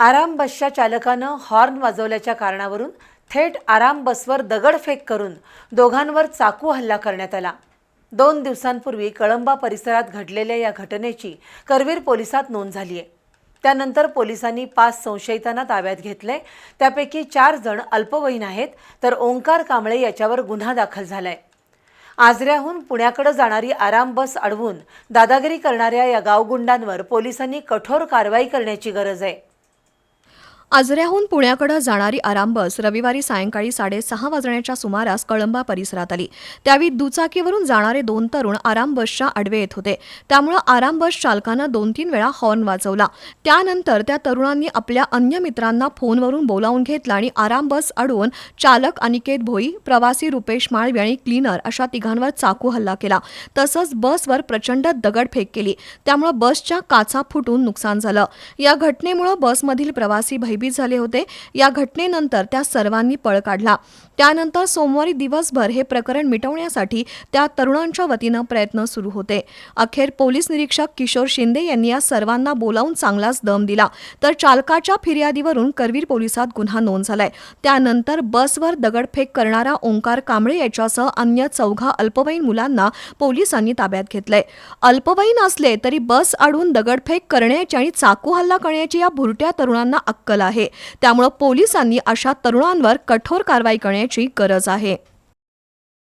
आराम बसच्या चालकानं हॉर्न वाजवल्याच्या कारणावरून थेट आराम बसवर दगडफेक करून दोघांवर चाकू हल्ला करण्यात आला. दोन दिवसांपूर्वी कळंबा परिसरात घडलेल्या या घटनेची करवीर पोलिसात नोंद झाली आहे. त्यानंतर पोलिसांनी पाच संशयितांना ताब्यात घेतले त्यापैकी चार जण अल्पवयीन आहेत तर ओंकार कांबळे याच्यावर गुन्हा दाखल झालाय. आजऱ्याहून पुण्याकडे जाणारी आराम बस अडवून दादागिरी करणाऱ्या या गावगुंडांवर पोलिसांनी कठोर कारवाई करण्याची गरज आहे. आजऱ्याहून पुण्याकडे जाणारी आराम बस रविवारी सायंकाळी साडेसहा वाजण्याच्या सुमारास कळंबा परिसरात आली. त्यावेळी दुचाकीवरून जाणारे दोन तरुण आराम बसच्या आडवे येत होते. त्यामुळं आराम बस चालकानं दोन तीन वेळा हॉर्न वाजवला. त्यानंतर त्या तरुणांनी आपल्या अन्य मित्रांना फोनवरून बोलावून घेतला आणि आराम बस अडवून चालक अनिकेत भोई प्रवासी रुपेश माळवी आणि क्लीनर अशा तिघांवर चाकू हल्ला केला. तसंच बसवर प्रचंड दगडफेक केली. त्यामुळं बसच्या काचा फुटून नुकसान झालं. या घटनेमुळं बसमधील प्रवासी भयभीत झाले होते. या घटनेनंतर त्या सर्वांनी पळ काढला. त्यानंतर सोमवारी दिवसभर हे प्रकरण मिटवण्यासाठी त्या तरुणांच्या वतीनं प्रयत्न सुरू होते. अखेर पोलीस निरीक्षक किशोर शिंदे यांनी या सर्वांना बोलावून चांगलाच दम दिला. तर चालकाच्या फिर्यादीवरून करवीर पोलिसात गुन्हा नोंद झालाय. त्यानंतर बसवर दगडफेक करणारा ओंकार कांबळे याच्यासह अन्य चौघा अल्पवयीन मुलांना पोलिसांनी ताब्यात घेतलंय. अल्पवयीन असले तरी बस अडून दगडफेक करण्याची आणि चाकू हल्ला करण्याची या भुरट्या तरुणांना अक्कल आहे. त्यामुळं पोलिसांनी अशा तरुणांवर कठोर कारवाई करण्याची गरज आहे.